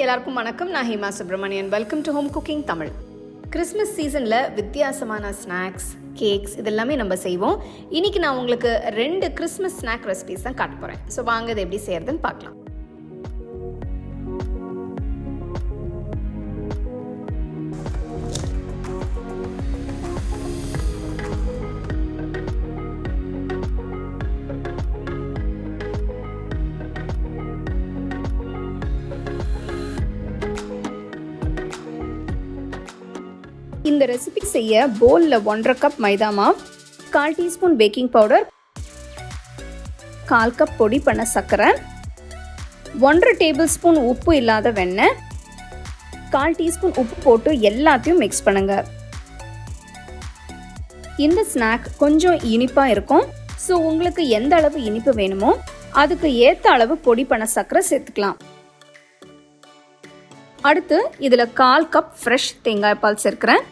எல்லாருக்கும் வணக்கம். நான் Hema Subramanian welcome to home cooking Tamil Christmas சீசனில் வித்தியாசமான ஸ்நாக்ஸ் கேக்ஸ் இதெல்லாமே நம்ம செய்வோம். இன்னைக்கு நான் உங்களுக்கு ரெண்டு கிறிஸ்மஸ் ஸ்நாக் ரெசிபிஸ் தான் காட்ட போகிறேன் ஸோ வாங்க இது எப்படி செய்யறதுன்னு பார்க்கலாம். இந்த ரெசிபி செய்ய போலில் ஒன்றரை கப் மைதா மாவு கால் டீஸ்பூன் பேக்கிங் பவுடர் கால் கப் பொடி பண்ண சர்க்கரை ஒன்றரை டேபிள் ஸ்பூன் உப்பு இல்லாத வெண்ணெய் கால் டீஸ்பூன் உப்பு போட்டு எல்லாத்தையும் மிக்ஸ் பண்ணுங்க. இந்த ஸ்நாக் கொஞ்சம் இனிப்பாக இருக்கும். ஸோ உங்களுக்கு எந்த அளவு இனிப்பு வேணுமோ அதுக்கு ஏற்ற அளவு பொடி பண்ண சர்க்கரை சேர்த்துக்கலாம். அடுத்து இதில் கால் கப் ஃப்ரெஷ் தேங்காய் பால் சேர்க்கிறேன்.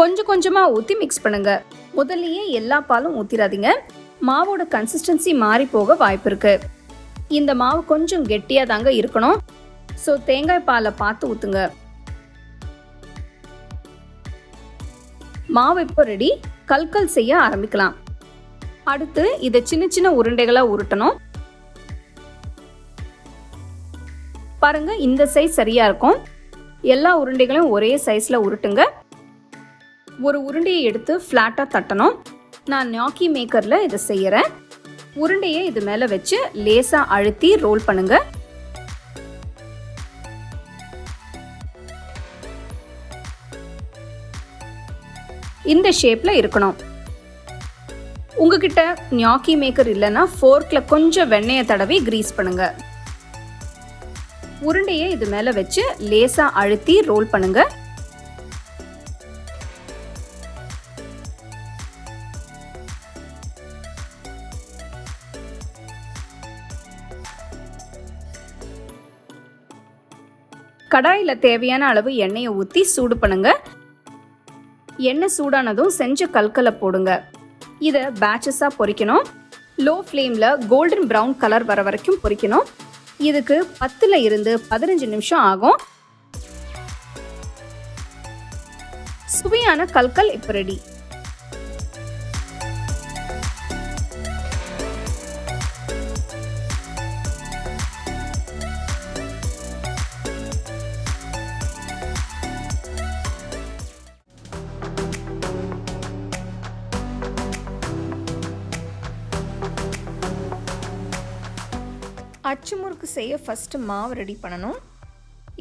கொஞ்சம் கொஞ்சமாக ஊற்றி மிக்ஸ் பண்ணுங்க. முதல்லையே எல்லா பாலும் ஊற்றிடாதீங்க மாவோட கன்சிஸ்டன்சி மாறி போக வாய்ப்பு இருக்கு. இந்த மாவு கொஞ்சம் கெட்டியாக தாங்க இருக்கணும். ஸோ தேங்காய் பாலை பார்த்து ஊற்றுங்க மாவு இப்போ ரெடி கல்கல் செய்ய ஆரம்பிக்கலாம். அடுத்து இதை சின்ன சின்ன உருண்டைகளாக உருட்டணும். பாருங்கள் இந்த சைஸ் சரியாக இருக்கும். எல்லா உருண்டைகளையும் ஒரே சைஸில் உருட்டுங்க. ஒரு உருண்டையை எடுத்து ஃப்ளாட்டாக தட்டணும். நான் நியாக்கி மேக்கரில் இதை செய்கிறேன் உருண்டையை இது மேலே வச்சு லேசாக அழுத்தி ரோல் பண்ணுங்க. இந்த ஷேப்பில் இருக்கணும். உங்ககிட்ட ஞாக்கி மேக்கர் இல்லைன்னா ஃபோர்க்கில் கொஞ்சம் வெண்ணெயை தடவி க்ரீஸ் பண்ணுங்கள் உருண்டையை இது மேலே வச்சு லேசாக அழுத்தி ரோல் பண்ணுங்க. கடாயில் தேவையான அளவு எண்ணெயை ஊற்றி சூடு பண்ணுங்க. எண்ணெய் சூடானதும் செஞ்ச கல்கலை போடுங்க. இதை பேட்சஸாக பொரிக்கணும் லோ ஃப்ளேமில் கோல்டன் ப்ரௌன் கலர் வர வரைக்கும் பொரிக்கணும் இதுக்கு பத்துல இருந்து பதினஞ்சு நிமிஷம் ஆகும். சுவையான கல்கல் இப்போ ரெடி அச்சு முறுக்கு செய்ய ஃபஸ்ட்டு மாவு ரெடி பண்ணணும்.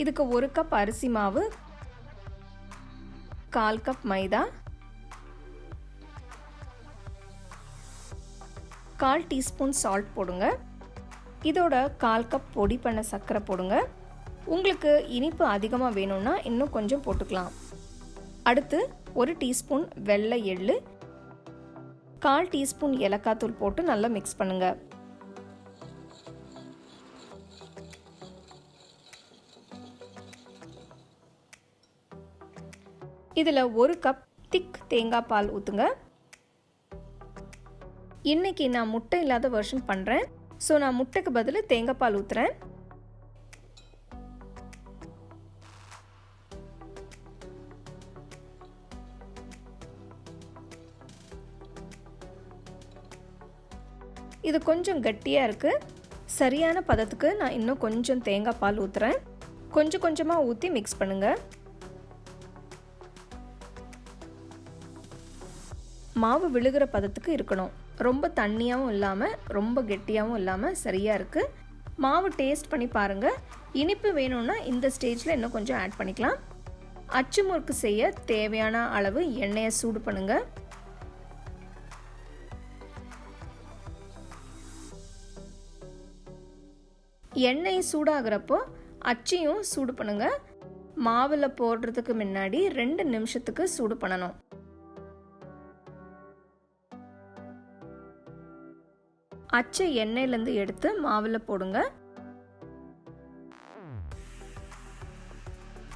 இதுக்கு ஒரு கப் அரிசி மாவு கால் கப் மைதா கால் டீஸ்பூன் சால்ட் போடுங்க. இதோட கால் கப் பொடி பண்ண சர்க்கரை போடுங்க. உங்களுக்கு இனிப்பு அதிகமாக வேணும்னா இன்னும் கொஞ்சம் போட்டுக்கலாம். அடுத்து ஒரு டீஸ்பூன் வெள்ளை எள்ளு கால் டீஸ்பூன் ஏலக்காய் தூள் போட்டு நல்லா மிக்ஸ் பண்ணுங்கள் இதில் ஒரு கப் திக் தேங்காய் பால் ஊற்றுங்க இன்னைக்கு நான் முட்டை இல்லாத வெர்ஷன் பண்ணுறேன் ஸோ நான் முட்டைக்கு பதில் தேங்காய் பால் ஊற்றுறேன் இது கொஞ்சம் கட்டியாக இருக்குது சரியான பதத்துக்கு நான் இன்னும் கொஞ்சம் தேங்காய் பால் ஊற்றுறேன் கொஞ்சம் கொஞ்சமாக ஊற்றி மிக்ஸ் பண்ணுங்கள் மாவு விழுகிற பதத்துக்கு இருக்கணும். ரொம்ப தண்ணியாகவும் இல்லாமல் ரொம்ப கெட்டியாகவும் இல்லாமல் சரியாக இருக்குது மாவு டேஸ்ட் பண்ணி பாருங்கள் இனிப்பு வேணும்னா இந்த ஸ்டேஜில் இன்னும் கொஞ்சம் ஆட் பண்ணிக்கலாம். அச்சு முறுக்கு செய்ய தேவையான அளவு எண்ணெயை சூடு பண்ணுங்கள் எண்ணெய் சூடாகிறப்போ அச்சையும் சூடு பண்ணுங்கள் மாவில் போடுறதுக்கு முன்னாடி ரெண்டு நிமிஷத்துக்கு சூடு பண்ணணும். அச்சை எண்ணெயிலேருந்து எடுத்து மாவில் போடுங்க.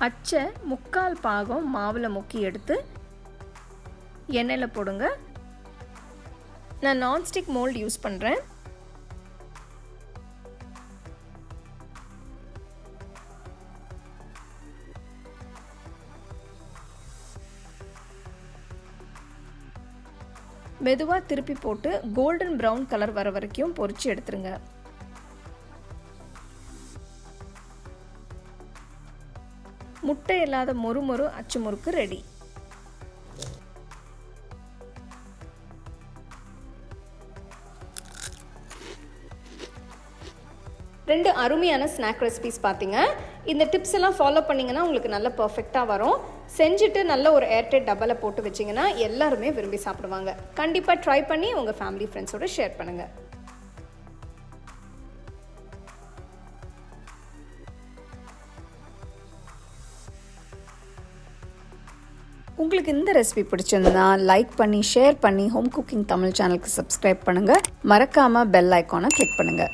அச்சை முக்கால் பாகம் மாவில் முக்கி எடுத்து எண்ணெயில் போடுங்க. நான் நான்ஸ்டிக் மோல்டு யூஸ் பண்ணுறேன் மெதுவாக திருப்பி போட்டு கோல்டன் ப்ரௌன் கலர் வர வரைக்கும் பொறிச்சு எடுத்துருங்க. முட்டை இல்லாத மொறு மொறு அச்சு முறுக்கு ரெடி. ரெண்டு அருமையான ஸ்நாக் ரெசிபிஸ் பார்த்தீங்க இந்த டிப்ஸ் எல்லாம் ஃபாலோ பண்ணிங்கன்னா உங்களுக்கு நல்ல பர்ஃபெக்டாக வரும். செஞ்சுட்டு நல்ல ஒரு ஏர்டெட் டப்பலை போட்டு வச்சிங்கன்னா எல்லாருமே விரும்பி சாப்பிடுவாங்க. கண்டிப்பாக ட்ரை பண்ணி உங்கள் ஃபேமிலி ஃப்ரெண்ட்ஸோட ஷேர் பண்ணுங்கள் உங்களுக்கு இந்த ரெசிபி பிடிச்சிருந்தா லைக் பண்ணி ஷேர் பண்ணி ஹோம் குக்கிங் தமிழ் சேனலுக்கு சப்ஸ்கிரைப் பண்ணுங்கள் மறக்காமல் பெல் ஐக்கானை கிளிக் பண்ணுங்கள்